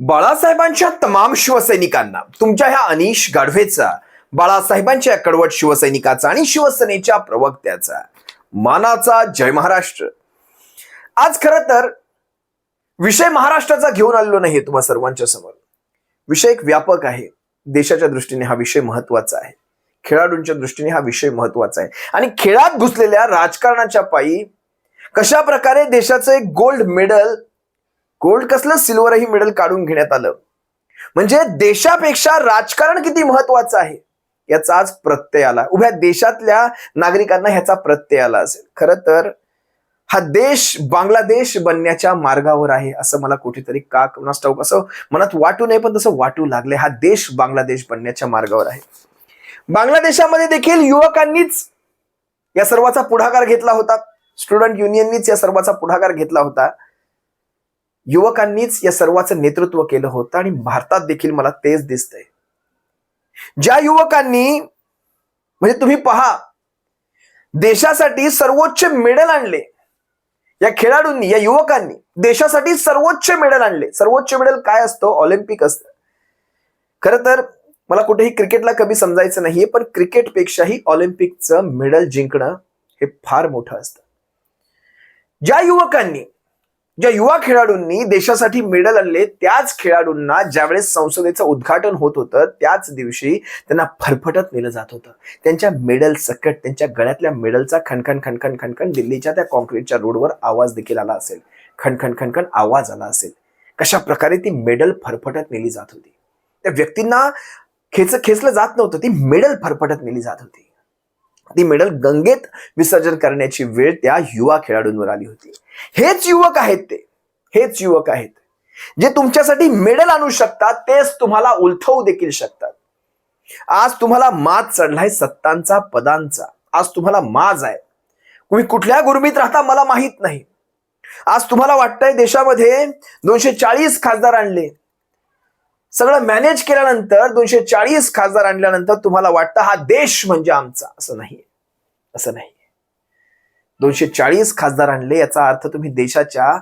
बाळासाहेबांच्या तमाम शिवसैनिकांना तुमच्या ह्या अनिश गाढवेचा बाळासाहेबांच्या कडवट शिवसैनिकाचा आणि शिवसेनेच्या प्रवक्त्याचा. मानाचा जय महाराष्ट्र. आज खर तर विषय महाराष्ट्राचा घेऊन आलेलो नाहीये तुम्हा सर्वांच्या समोर. विषय एक व्यापक आहे. देशाच्या दृष्टीने हा विषय महत्त्वाचा आहे. खेळाडूंच्या दृष्टीने हा विषय महत्त्वाचा आहे. आणि खेळात घुसलेल्या राजकारणाच्या पायी कशा प्रकारे देशाचं एक गोल्ड मेडल गोल्ड कसलं सिल्वरही मेडल काढून घेण्यात आलं? म्हणजे देशापेक्षा राजकारण किती महत्वाचं आहे? याचा आज प्रत्यय आला. उभ्या देशातल्या नागरिकांना ह्याचा प्रत्यय आला असेल. खरं तर हा देश बांगलादेश बनण्याच्या मार्गावर आहे असं मला कुठेतरी का कोणास ठाऊक असं मनात वाटू नये पण तसं वाटू लागले हा देश बांगलादेश बनण्याच्या मार्गावर आहे. बांगलादेशामध्ये देखील युवकांनीच या सर्वाचा पुढाकार घेतला होता. स्टुडंट युनियननीच या सर्वाचा पुढाकार घेतला होता. युवकांनीच या सर्वाचं नेतृत्व केलं होतं आणि भारतात देखील मला तेच दिसतंय. ज्या युवकांनी म्हणजे तुम्ही पहा देशासाठी सर्वोच्च मेडल आणले या खेळाडूंनी या युवकांनी देशासाठी सर्वोच्च मेडल आणले. सर्वोच्च मेडल काय असतं? ऑलिम्पिक असतं. खरं तर मला कुठेही क्रिकेटला कमी समजायचं नाहीये पण क्रिकेटपेक्षाही ऑलिम्पिकचं मेडल जिंकणं हे फार मोठं असतं. ज्या युवकांनी ज्या युवा खेळाडूंनी देशासाठी मेडल आणले त्याच खेळाडूंना ज्यावेळेस संसदेचं उद्घाटन होत होतं त्याच दिवशी त्यांना फरफटत नेलं जात होतं. त्यांच्या मेडल सकट त्यांच्या गळ्यातल्या मेडलचा खणखण खणखण खणखण दिल्लीच्या त्या कॉन्क्रीटच्या रोडवर आवाज देखील आला असेल. खणखण खणखण आवाज आला असेल. कशा प्रकारे ती मेडल फरफटत नेली जात होती? त्या व्यक्तींना खेच खेचलं जात नव्हतं ती मेडल फरफटत नेली जात होती. ती मेडल गंगेत विसर्जन करण्याची वेळ त्या युवा खेळाडूंवर आली होती. हेच युवक आहेत ते. हेच युवक आहेत. जे तुमच्यासाठी मेडल आणू शकतात तेच तुम्हाला उलथवू देखील शकतात. आज तुम्हाला माज चढलाय सत्तांचा पदांचा. आज तुम्हाला माज आहे. तुम्ही कुठल्या गुरमीत राहता मला माहीत नाही. आज तुम्हाला वाटतंय देशामध्ये दोनशे चाळीस खासदार आणले. सगळं मॅनेज केल्यानंतर दोनशे चाळीस खासदार आणल्यानंतर तुम्हाला वाटतं हा देश म्हणजे आमचा. असं नाही असं नाही दोनशे चाळीस खासदार आणले याचा अर्थ तुम्ही देशाच्या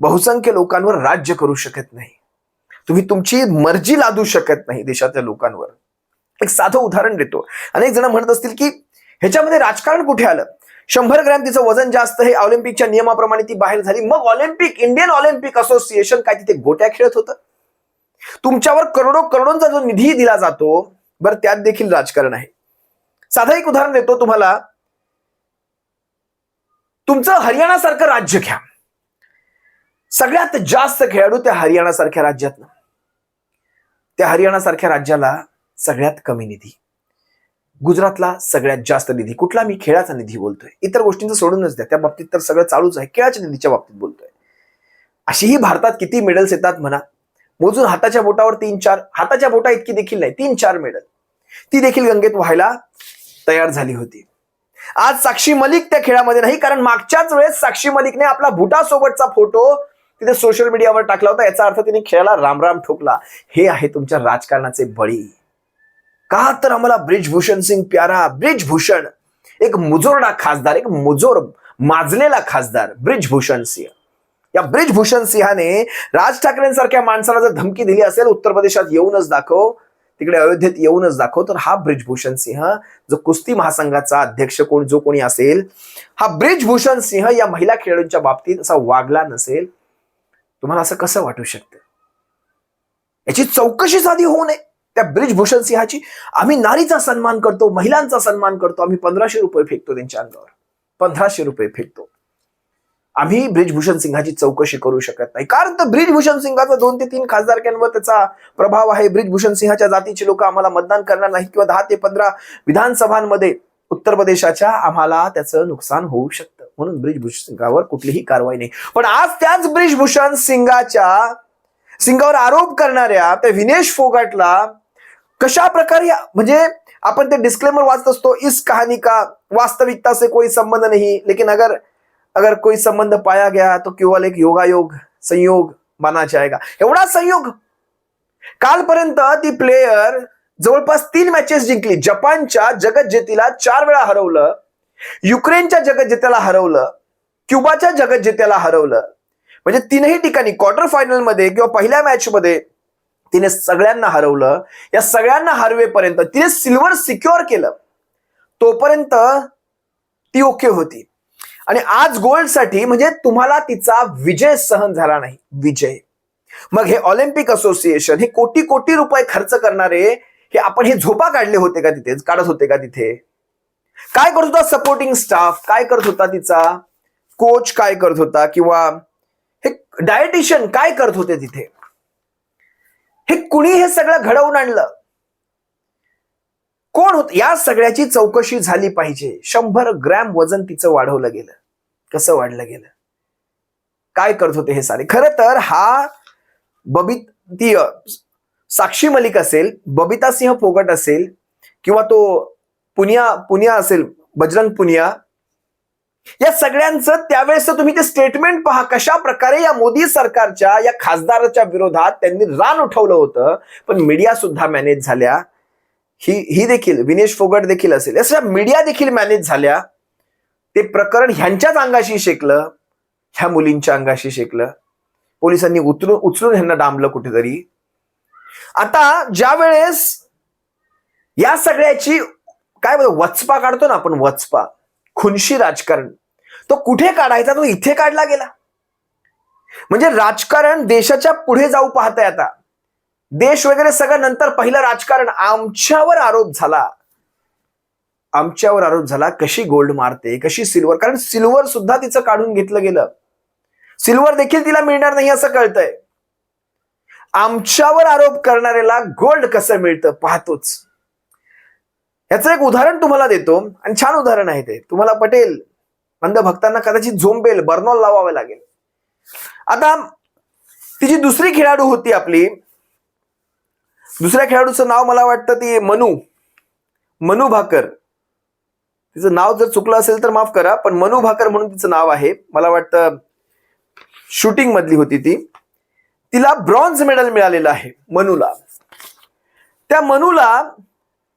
बहुसंख्य लोकांवर राज्य करू शकत नाही. तुम्ही तुमची मर्जी लादू शकत नाही देशातल्या लोकांवर. एक साधं उदाहरण देतो. अनेक जण म्हणत असतील की ह्याच्यामध्ये राजकारण कुठे आलं? शंभर ग्रॅम तिचं वजन जास्त हे ऑलिम्पिकच्या नियमाप्रमाणे ती बाहेर झाली. मग ऑलिम्पिक इंडियन ऑलिम्पिक असोसिएशन काय तिथे गोट्या खेळत होतं? तुमच्यावर करोडो करोडोंचा जो निधी दिला जातो बरं त्यात देखील राजकारण आहे. साधं एक उदाहरण देतो तुम्हाला. तुमचं हरियाणा सारखं राज्य घ्या. सगळ्यात जास्त खेळाडू त्या हरियाणा सारख्या राज्यात त्या हरियाणा सारख्या राज्याला सगळ्यात कमी निधी. गुजरातला सगळ्यात जास्त निधी. कुठला? मी खेळाचा निधी बोलतोय. इतर गोष्टींचं सोडूनच द्या. त्या बाबतीत तर सगळं चालूच आहे. खेळाच्या निधीच्या बाबतीत बोलतोय. अशीही भारतात किती मेडल्स येतात म्हणा? मोजून हाताच्या बोटावर तीन चार हाताच्या बोटा इतकी देखील नाही तीन चार मेडल. ती देखील गंगेत व्हायला तयार झाली होती. आज साक्षी मलिक त्या खेळामध्ये नाही कारण मागच्याच वेळेस साक्षी मलिकने आपला भुटासोबतचा फोटो तिथे सोशल मीडियावर टाकला होता. याचा अर्थ तिने खेळाला रामराम ठोकला. हे आहे तुमच्या राजकारणाचे बळी. का तर आम्हाला ब्रिजभूषण सिंग प्यारा ब्रिजभूषण एक मुजोरडा खासदार एक मुजोर माजलेला खासदार ब्रिजभूषण सिंह. या ब्रिजभूषण सिंहाने राज ठाकरेंसारख्या माणसाला जर धमकी दिली असेल उत्तर प्रदेशात येऊनच दाखव तिकडे अयोध्येत येऊनच दाखव तर हा ब्रिजभूषण सिंह जो कुस्ती महासंघाचा अध्यक्ष कोण जो कोणी असेल हा ब्रिजभूषण सिंह या महिला खेळाडूंच्या बाबतीत असा वागला नसेल तुम्हाला असं कसं वाटू शकतं? याची चौकशी साधी होऊ नये त्या ब्रिजभूषण सिंहाची. आम्ही नारीचा सन्मान करतो महिलांचा सन्मान करतो आम्ही पंधराशे रुपये फेकतो त्यांच्या अंगावर. पंधराशे रुपये फेकतो. आम्ही ब्रिजभूषण सिंघाची चौकशी करू शकत नाही. कारण तर ब्रिजभूषण सिंघाचा दोन ते तीन खासदारक्यांवर त्याचा प्रभाव आहे. ब्रिजभूषण सिंहाच्या जातीचे लोक आम्हाला मतदान करणार नाहीत किंवा दहा ते पंधरा विधानसभांमध्ये उत्तर प्रदेशाच्या आम्हाला त्याचं नुकसान होऊ शकतं. म्हणून ब्रिजभूषण सिंगावर कुठलीही कारवाई नाही. पण आज त्याच ब्रिजभूषण सिंगाच्या सिंगावर आरोप करणाऱ्या त्या विनेश फोगाटला कशा प्रकारे म्हणजे आपण ते डिस्क्लेमर वाचत असतो इस कहाणी का वास्तविकता से कोई संबंध नाही लेकिन अगर अगर कोई संबंध पाया गया तो केवल एक योगायोग संयोग माना जाएगा। एवढा संयोग। कालपर्यंत ती प्लेयर जवळपास तीन मॅचेस जिंकली. जपानच्या जगज्जेतीला चार वेळा हरवलं. युक्रेनच्या जगज्जेत्याला हरवलं. क्युबाच्या जगज्जेत्याला हरवलं. म्हणजे तीनही ठिकाणी क्वार्टर फायनलमध्ये किंवा पहिल्या मॅच मध्ये तिने सगळ्यांना हरवलं. या सगळ्यांना हरवेपर्यंत तिने सिल्वर सिक्युअर केलं. तोपर्यंत ती ओके होती. आणि आज गोल्डसाठी म्हणजे तुम्हाला तिचा विजय सहन झाला नाही. विजय. मग हे ऑलिम्पिक असोसिएशन हे कोटी कोटी रुपये खर्च करणारे हे आपण हे झोपा काढले होते का तिथे? काढत होते का तिथे? काय करत होता सपोर्टिंग स्टाफ काय करत होता तिचा? कोच काय करत होता? किंवा हे डायटिशियन काय करत होते तिथे? हे कुणी हे सगळं घडवून आणलं? कोण होत? या सगळ्याची चौकशी झाली पाहिजे. शंभर ग्रॅम वजन तिचं वाढवलं गेलं. कसं वाढलं गेलं? काय करत होते हे सारे? खरं तर हा बबितीय ती साक्षी मलिक असेल बबिता सिंह फोगट असेल किंवा तो पुनिया पुनिया असेल बजरंग पुनिया या सगळ्यांचं त्यावेळेस तुम्ही ते स्टेटमेंट पहा कशा प्रकारे या मोदी सरकारच्या या खासदाराच्या विरोधात त्यांनी रान उठवलं होतं. पण मीडिया सुद्धा मॅनेज झाल्या. ही ही देखील विनेश फोगट देखील असेल. अशा मीडिया देखील मॅनेज झाल्या. ते प्रकरण ह्यांच्याच अंगाशी शेकलं ह्या मुलींच्या अंगाशी शेकलं. पोलिसांनी उचलून उचलून ह्यांना डांबलं कुठेतरी. आता ज्या वेळेस या सगळ्याची काय बोल वचपा काढतो ना आपण वचपा खुनशी राजकारण तो कुठे काढायचा? तो इथे काढला गेला. म्हणजे राजकारण देशाच्या पुढे जाऊ पाहतंय आता. देश वगैरे सगळं नंतर पहिलं राजकारण आमच्यावर आरोप झाला. आमच्यावर आरोप झाला कशी गोल्ड मारते कशी सिल्वर कारण सिल्वर सुद्धा तिचं काढून घेतलं गेलं. सिल्वर देखील तिला मिळणार नाही असं कळतंय. आमच्यावर आरोप करणाऱ्याला गोल्ड कसं मिळतं पाहतोच. याचं एक उदाहरण तुम्हाला देतो आणि छान उदाहरण आहे ते. तुम्हाला पटेल मंद भक्तांना कदाचित झोंबेल बर्नॉल लावावे लागेल. आता तिची दुसरी खेळाडू होती आपली दुसऱ्या खेळाडूचं नाव मला वाटतं ती मनू. मनू भाकर. तिचं नाव जर चुकलं असेल तर माफ करा पण मनू भाकर म्हणून तिचं नाव आहे. मला वाटतं शूटिंग मधली होती ती. तिला ब्रॉन्झ मेडल मिळालेलं आहे मनूला. त्या मनूला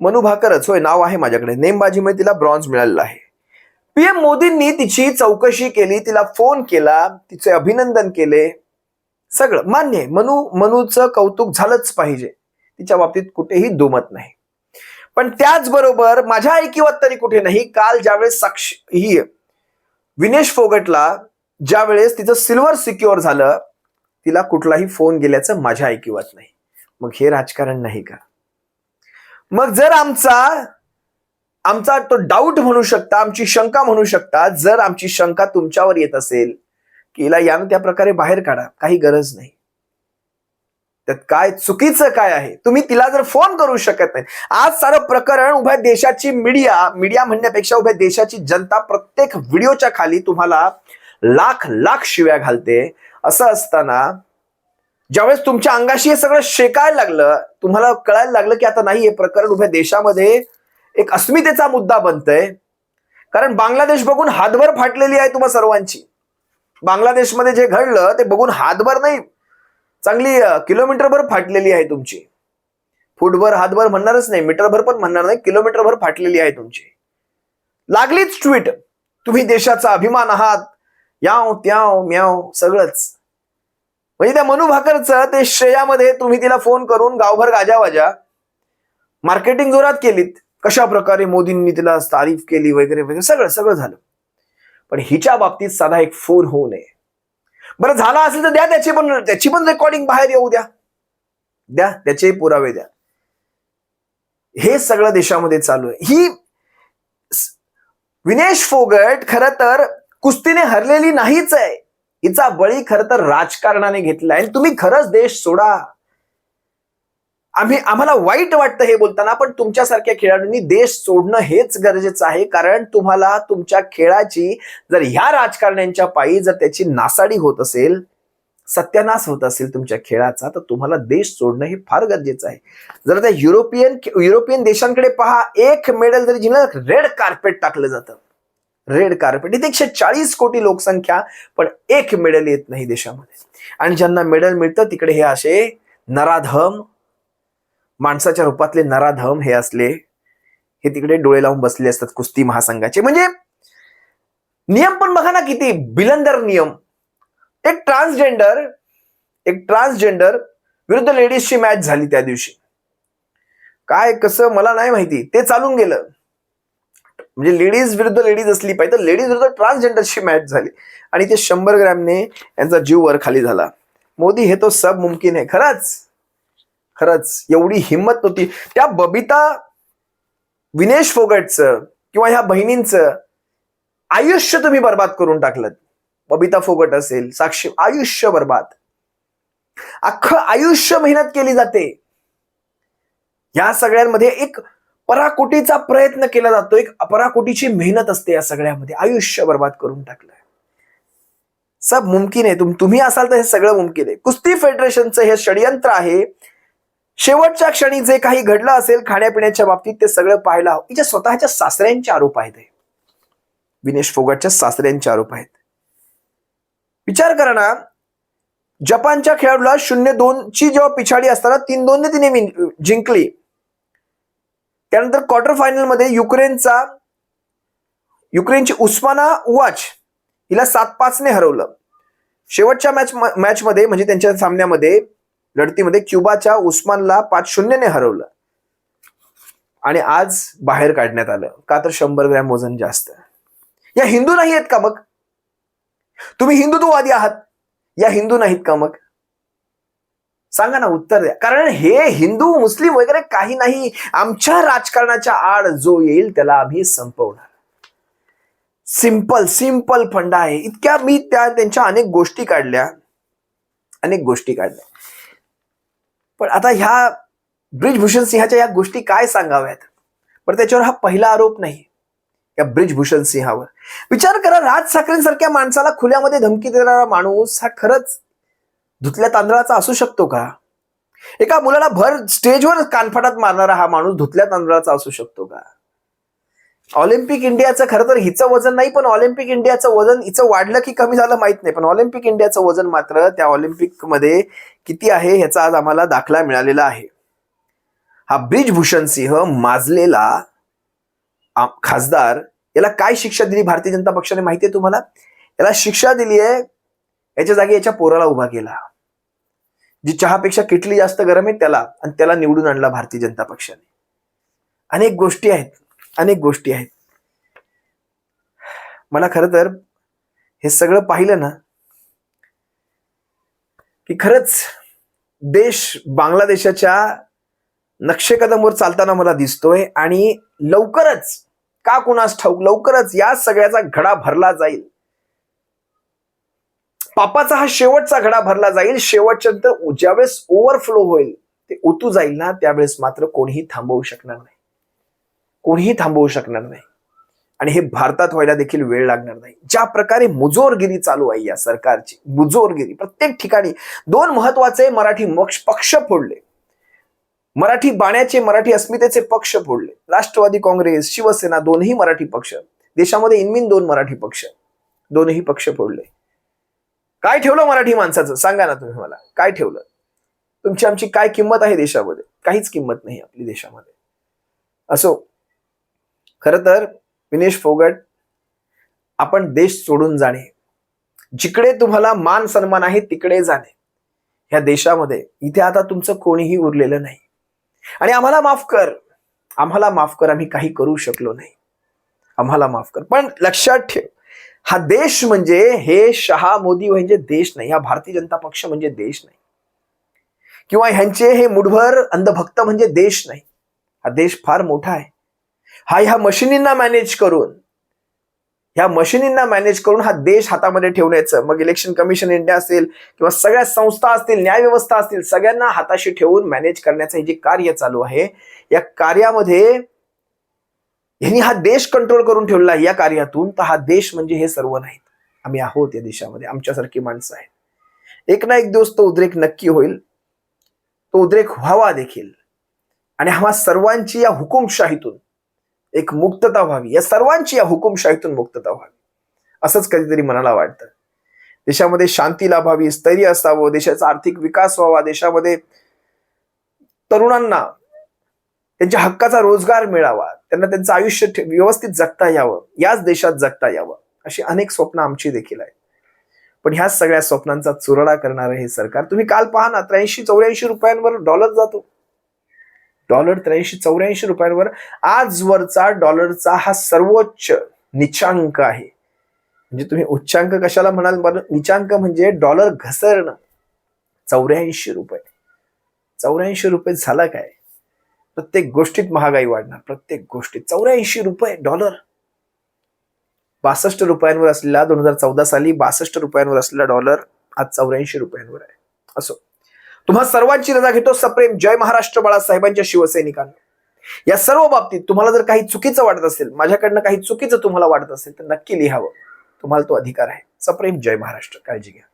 मनू भाकरच होय नाव आहे माझ्याकडे. नेमबाजीमध्ये तिला ब्रॉन्झ मिळालेला आहे. पीएम मोदींनी तिची चौकशी केली तिला फोन केला तिचे अभिनंदन केले. सगळं मान्य आहे. मनू मनूचं कौतुक झालंच पाहिजे. तिच्या बाबतीत कुठेही दुमत नाही. पण त्याचबरोबर माझ्या ऐकिवात तरी कुठे नाही काल ज्यावेळेस साक्ष ही विनेश फोगटला ज्यावेळेस तिचं सिल्वर सिक्युअर झालं तिला कुठलाही फोन गेल्याचं माझ्या ऐकिवात नाही. मग हे राजकारण नाही का? मग जर आमचा आमचा तो डाऊट म्हणू शकता आमची शंका म्हणू शकता जर आमची शंका तुमच्यावर येत असेल की हिला यानं त्या प्रकारे बाहेर काढा काही गरज नाही. त्यात काय चुकीचं काय आहे? तुम्ही तिला जर फोन करू शकत नाही. आज सारं प्रकरण उभ्या देशाची मीडिया मीडिया म्हणण्यापेक्षा उभ्या देशाची जनता प्रत्येक व्हिडिओच्या खाली तुम्हाला लाख लाख शिव्या घालते. असं असताना ज्यावेळेस तुमच्या अंगाशी हे सगळं शेकायला लागलं तुम्हाला कळायला लागलं की आता नाही हे प्रकरण उभ्या देशामध्ये एक अस्मितेचा मुद्दा बनतय. कारण बांगलादेश बघून हातभर फाटलेली आहे तुम्हा सर्वांची. बांगलादेशमध्ये जे घडलं ते बघून हातभर नाही चांगली किलोमीटरभर फाटलेली आहे तुमची. फुटभर हातभर म्हणणारच नाही मीटरभर पण म्हणणार नाही किलोमीटरभर फाटलेली आहे तुमची. लागलीच ट्विट तुम्ही देशाचा अभिमान आहात. याव त्याव म्याव सगळंच. म्हणजे त्या मनू भाकरचं ते श्रेयामध्ये तुम्ही तिला फोन करून गावभर गाजावाजा. मार्केटिंग जोरात केलीत. कशा प्रकारे मोदींनी तिला तारीफ केली वगैरे वगैरे सगळं सगळं झालं. पण हिच्या बाबतीत साधा एक फोन होऊ नये. बरं झाला असेल तर द्या त्याची पण त्याची पण रेकॉर्डिंग बाहेर येऊ द्या. द्या त्याचेही पुरावे द्या. हे सगळं देशामध्ये चालू आहे. ही विनेश फोगट खर तर कुस्तीने हरलेली नाहीच आहे. हिचा बळी खर तर राजकारणाने घेतलाय. आणि तुम्ही खरंच देश सोडा. आम्ही आम्हाला वाईट वाटतं हे बोलताना पण तुमच्यासारख्या खेळाडूंनी देश सोडणं हेच गरजेचं आहे. कारण तुम्हाला तुमच्या खेळाची जर ह्या राजकारण्यांच्या पायी जर त्याची नासाडी होत असेल सत्यानाश होत असेल तुमच्या खेळाचा तर तुम्हाला देश सोडणं हे फार गरजेचं आहे. जर त्या युरोपियन युरोपियन देशांकडे पहा एक मेडल जरी जिंकलं रेड कार्पेट टाकलं जातं. रेड कार्पेट इथे एकशे चाळीस कोटी लोकसंख्या पण एक मेडल येत नाही देशामध्ये. आणि ज्यांना मेडल मिळतं तिकडे हे असे नराधम माणसाच्या रूपातले नराधम हे असले हे तिकडे डोळे लावून बसले असतात कुस्ती महासंघाचे. म्हणजे नियम पण बघा ना किती. बिलंदर नियम. एक ट्रान्सजेंडर एक ट्रान्सजेंडर विरुद्ध लेडीजची मॅच झाली त्या दिवशी. काय कसं मला नाही माहिती. ते चालून गेलं. म्हणजे लेडीज विरुद्ध लेडीज असली पाहिजे तर लेडीज विरुद्ध ट्रान्सजेंडरची मॅच झाली. आणि ते शंभर ग्रॅमने यांचा जीव वर खाली झाला. मोदी हे तो सब मुमकिन आहे. खरंच. खरंच एवढी हिंमत नव्हती. त्या बबिता विनेश फोगटचं किंवा ह्या बहिणींचं आयुष्य तुम्ही बर्बाद करून टाकलं बबिता फोगट असेल साक्षी आयुष्य बर्बाद. अख्खं आयुष्य मेहनत केली जाते. या सगळ्यांमध्ये एक पराकोटीचा प्रयत्न केला जातो. एक पराकोटीची मेहनत असते या सगळ्यामध्ये. आयुष्य बर्बाद करून टाकलंय. सब मुमकिन आहे. तुम्ही असाल तर हे सगळं मुमकिन आहे. कुस्ती फेडरेशनचं हे षडयंत्र आहे. शेवटच्या क्षणी जे काही घडलं असेल खाण्यापिण्याच्या बाबतीत ते सगळं पाहायला हवं हिच्या स्वतःच्या सासऱ्यांचे आरोप आहेत विनेश फोगटच्या सासऱ्यांचे आरोप आहेत. विचार करा ना जपानच्या खेळाडूला शून्य दोन ची जेव्हा पिछाडी असताना तीन दोनने तिने जिंकली. त्यानंतर क्वार्टर फायनलमध्ये युक्रेनचा युक्रेनची उस्माना उवाच हिला सात पाचने हरवलं. शेवटच्या मॅच मॅच मध्ये म्हणजे त्यांच्या सामन्यामध्ये लढतीमध्ये क्युबाच्या उस्मानला पाच शून्यने हरवलं. आणि आज बाहेर काढण्यात आलं. का तर शंभर ग्रॅम वजन जास्त. या हिंदू नाही आहेत का मग? तुम्ही हिंदुत्ववादी आहात. या हिंदू नाहीत का मग? सांगा ना उत्तर द्या. कारण हे हिंदू मुस्लिम वगैरे काही नाही. आमच्या राजकारणाच्या आड जो येईल त्याला आम्ही संपवणार. सिंपल सिंपल फंडा आहे. इतक्या मी त्या त्यांच्या अनेक गोष्टी काढल्या. अनेक गोष्टी काढल्या. पण आता ह्या ब्रिजभूषण सिंहाच्या या गोष्टी काय सांगाव्यात? पण त्याच्यावर हा पहिला आरोप नाही. या ब्रिजभूषण सिंहावर. विचार करा राज ठाकरेंसारख्या माणसाला खुल्यामध्ये धमकी देणारा माणूस हा खरंच धुतल्या तांदळाचा असू शकतो का? एका मुलाला भर स्टेजवर कानफाटात मारणारा हा माणूस धुतल्या तांदळाचा असू शकतो का? ऑलिम्पिक इंडियाचं खरं तर हिचं वजन नाही पण ऑलिम्पिक इंडियाचं वजन हिचं वाढलं की कमी झालं माहीत नाही. पण ऑलिम्पिक इंडियाचं वजन मात्र त्या ऑलिम्पिकमध्ये किती आहे ह्याचा आज आम्हाला दाखला मिळालेला आहे. हा ब्रिजभूषण सिंह माजलेला खासदार याला काय शिक्षा दिली भारतीय जनता पक्षाने माहिती आहे तुम्हाला? याला शिक्षा दिली आहे याच्या जागी याच्या पोराला उभा केला. जी चहापेक्षा किटली जास्त गरम आहे त्याला आणि त्याला निवडून आणला भारतीय जनता पक्षाने. अनेक गोष्टी आहेत. अनेक गोष्टी आहेत. मला खरं तर हे सगळं पाहिलं ना की खरंच देश बांगलादेशाच्या नक्षेकदमवर चालताना मला दिसतोय आणि लवकरच का कुणास ठाऊक लवकरच या सगळ्याचा घडा भरला जाईल. पापाचा हा शेवटचा घडा भरला जाईल शेवटच्या ज्यावेळेस ओव्हरफ्लो होईल ते उतू जाईल ना त्यावेळेस मात्र कोणीही थांबवू शकणार नाही. कोणीही थांबवू शकणार नाही. आणि हे भारतात व्हायला देखील वेळ लागणार नाही. ज्या प्रकारे मुजोरगिरी चालू आहे या सरकारची मुजोरगिरी प्रत्येक ठिकाणी दोन महत्त्वाचे मराठी मोक्ष पक्ष फोडले. मराठी बाण्याचे मराठी अस्मितेचे पक्ष फोडले. राष्ट्रवादी काँग्रेस शिवसेना दोनही मराठी पक्ष देशामध्ये इनमिन दोन मराठी पक्ष दोनही पक्ष फोडले. काय ठेवलं मराठी माणसाचं? सांगा ना तुम्ही मला. काय ठेवलं? तुमची आमची काय किंमत आहे देशामध्ये? काहीच किंमत नाही आपली देशामध्ये. असो खर तर विनेश फोगट आपण देश सोडून जाणे. जिकडे तुम्हाला मान सन्मान आहे तिकडे जाणे. ह्या देशामध्ये इथे आता तुमचं कोणीही उरलेलं नाही. आणि आम्हाला माफ कर. आम्हाला माफ कर आम्ही काही करू शकलो नाही. आम्हाला माफ कर. पण लक्षात ठेव हा देश म्हणजे हे शहा मोदी म्हणजे देश नाही. हा भारतीय जनता पक्ष म्हणजे देश नाही. किंवा ह्यांचे हे मुठभर अंधभक्त म्हणजे देश नाही. हा देश फार मोठा आहे. हा ह्या मशिनींना मॅनेज करून ह्या मशिनींना मॅनेज करून हा देश हातामध्ये ठेवण्याचं मग इलेक्शन कमिशन इंडिया असेल किंवा सगळ्या संस्था असतील न्यायव्यवस्था असतील सगळ्यांना हाताशी ठेवून मॅनेज करण्याचं हे जे कार्य चालू आहे या कार्यामध्ये यांनी हा देश कंट्रोल करून ठेवला आहे. या कार्यातून तर हा देश म्हणजे हे सर्व नाहीत. आम्ही आहोत या देशामध्ये. आमच्यासारखी माणसं आहेत. एक ना एक दिवस तो उद्रेक नक्की होईल. तो उद्रेक व्हावा देखील. आणि हा सर्वांची या हुकुमशाहीतून एक मुक्तता व्हावी. या सर्वांची या हुकुमशाहीतून मुक्तता व्हावी. असंच कधीतरी मनाला वाटतं. देशामध्ये शांती लाभावी स्थैर्य असावं देशाचा आर्थिक विकास व्हावा देशामध्ये तरुणांना त्यांच्या हक्काचा रोजगार मिळावा त्यांना त्यांचं आयुष्य व्यवस्थित जगता यावं याच देशात जगता यावं अशी अनेक स्वप्न आमची देखील आहेत. पण ह्या सगळ्या स्वप्नांचा चुरडा करणारं हे सरकार तुम्ही काल पहा ना त्र्याऐंशी चौऱ्याऐंशी रुपयांवर डॉलर जातो. डॉलर त्र्याऐंशी चौऱ्याऐंशी रुपयांवर आजवरचा डॉलरचा हा सर्वोच्च निचांक आहे. म्हणजे तुम्ही उच्चांक कशाला म्हणाल? बरं निचांक म्हणजे डॉलर घसरणं. चौऱ्याऐंशी रुपये. चौऱ्याऐंशी रुपये झाला काय? प्रत्येक गोष्टीत महागाई वाढणार. प्रत्येक गोष्टीत चौऱ्याऐंशी रुपये डॉलर. बासष्ट रुपयांवर असलेला दोन हजार चौदा साली बासष्ट रुपयांवर असलेला डॉलर आज चौऱ्याऐंशी रुपयांवर आहे. असो. तुम्हा सर्वांची रजा घेतो सप्रेम जय महाराष्ट्र बाळासाहेबांच्या शिवसैनिकांना. या सर्व बाबतीत तुम्हाला जर काही चुकीचं वाटत असेल माझ्याकडनं काही चुकीचं तुम्हाला वाटत असेल तर नक्की लिहावं. तुम्हाला तो अधिकार आहे. सप्रेम जय महाराष्ट्र. काळजी घ्या.